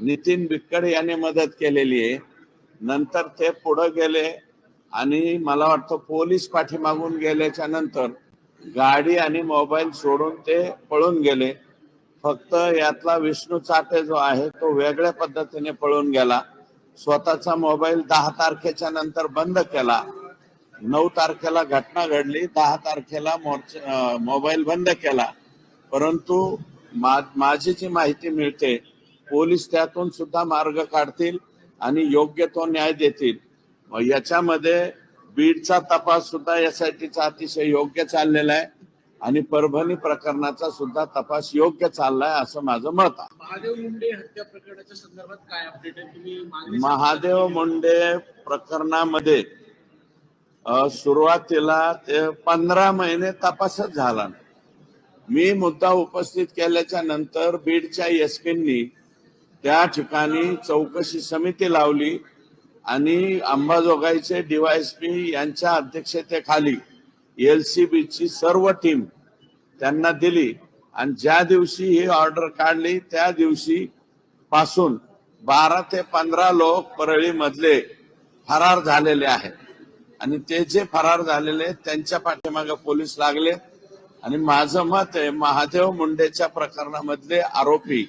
नितीन बिक्कड यांनी मदत केलेली आहे. नंतर ते पुढे गेले आणि मला वाटतं पोलीस पाठीमागून गेल्याच्यानंतर गाडी आणि मोबाईल सोडून ते पळून गेले. फक्त यातला विष्णू चाटे जो आहे तो वेगळ्या पद्धतीने पळून गेला. स्वतःचा मोबाईल दहा तारखेच्या नंतर बंद केला. नऊ तारखेला घटना घडली. दहा तारखेला मोर्च- मोबाईल बंद केला. परंतु मा- माझी जी माहिती मिळते पोलीस त्यातून सुद्धा मार्ग काढतील आणि योग्य तो न्याय देतील. याच्यामध्ये बीडचा तपास सुद्धा यासाठीचा अतिशय योग्य चाललेला आहे आणि परभणी प्रकरणाचा सुद्धा तपास योग्य चाललाय असं माझं मत आहे. महादेव मुंडे हत्या प्रकरणाच्या संदर्भात काय अपडेट आहे? तुम्ही महादेव मुंडे प्रकरणामध्ये सुरुवातीला ते पंधरा महिने तपासच झाला. मी मुद्दा उपस्थित केल्याच्यानंतर बीडच्या एसपींनी त्या ठिकाणी चौकशी समिती लावली आणि अंबाजोगाईचे डीवायएसपी यांच्या अध्यक्षतेखाली एल सी बीची सर्व टीम त्यांना दिली. आणि ज्या दिवशी ही ऑर्डर काढली त्या दिवशी पासून बारा ते पंधरा लोक परळी मधले फरार झालेले आहेत. आणि ते जे फरार झालेले आहेत, त्यांच्या पाठीमागे पोलीस लागले. आणि माझं मत आहे महादेव मुंडेच्या प्रकरणामधले आरोपी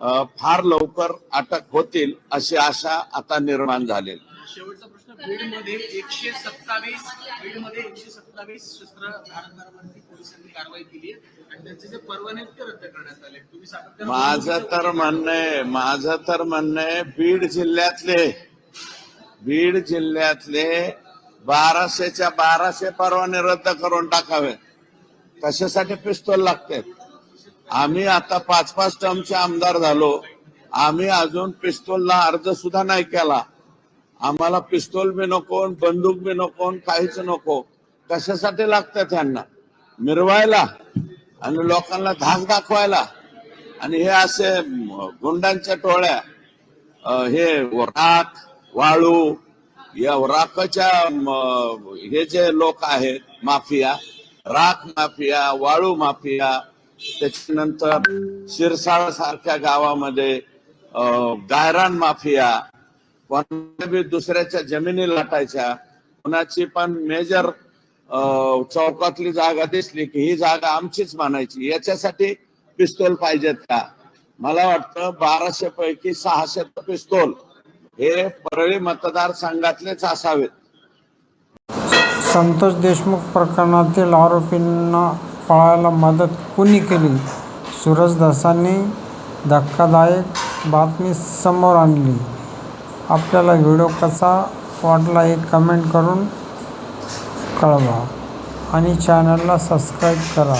फार लवकर अटक होतील अशी आशा आता निर्माण झालेली. शेवटचा प्रश्न बीडमध्ये एकशे सत्तावीस बीडमध्ये एकशे सत्तावीस शस्त्र धारकांवरती पोलिसांनी कारवाई केली आणि त्यांचे जे परवाने ते रद्द करण्यात आले तुम्ही माझं तर म्हणणं आहे माझं तर म्हणणं आहे बीड जिल्ह्यातले बीड जिल्ह्यातले बाराशेच्या बाराशे परवाने रद्द करून टाकावे. कशासाठी पिस्तोल लागते? आम्ही आता पाच पाच टर्मचे आमदार झालो. आम्ही अजून पिस्तोलला अर्ज सुद्धा नाही केला. आम्हाला पिस्तोल बी नको बंदूक बी नको काहीच नको. कशासाठी लागतं त्यांना? मिरवायला आणि लोकांना धाक दाखवायला. आणि हे असे गुंडांच्या टोळ्या हे राख वाळू या राखाच्या हे जे लोक आहेत माफिया राख माफिया वाळू माफिया त्याच्यानंतर शिरसाळ सारख्या गावामध्ये गायरान माफिया बी दुसऱ्याच्या जमिनी लाटायच्या कोणाची पण मेजर चौकातली जागा दिसली की ही जागा आमचीच मानायची. याच्यासाठी पिस्तोल पाहिजेत का? मला वाटतं बाराशे पैकी सहाशे पिस्तोल हे परळी मतदारसंघातलेच असावेत. संतोष देशमुख प्रकरणातील आरोपींना पळायला मदत कुणी केली? सूरजदासांनी धक्कादायक बातमी समोर आणली. आपल्याला व्हिडिओ कसा वाटला हे कमेंट करून कळवा आणि चॅनलला सबस्क्राईब करा.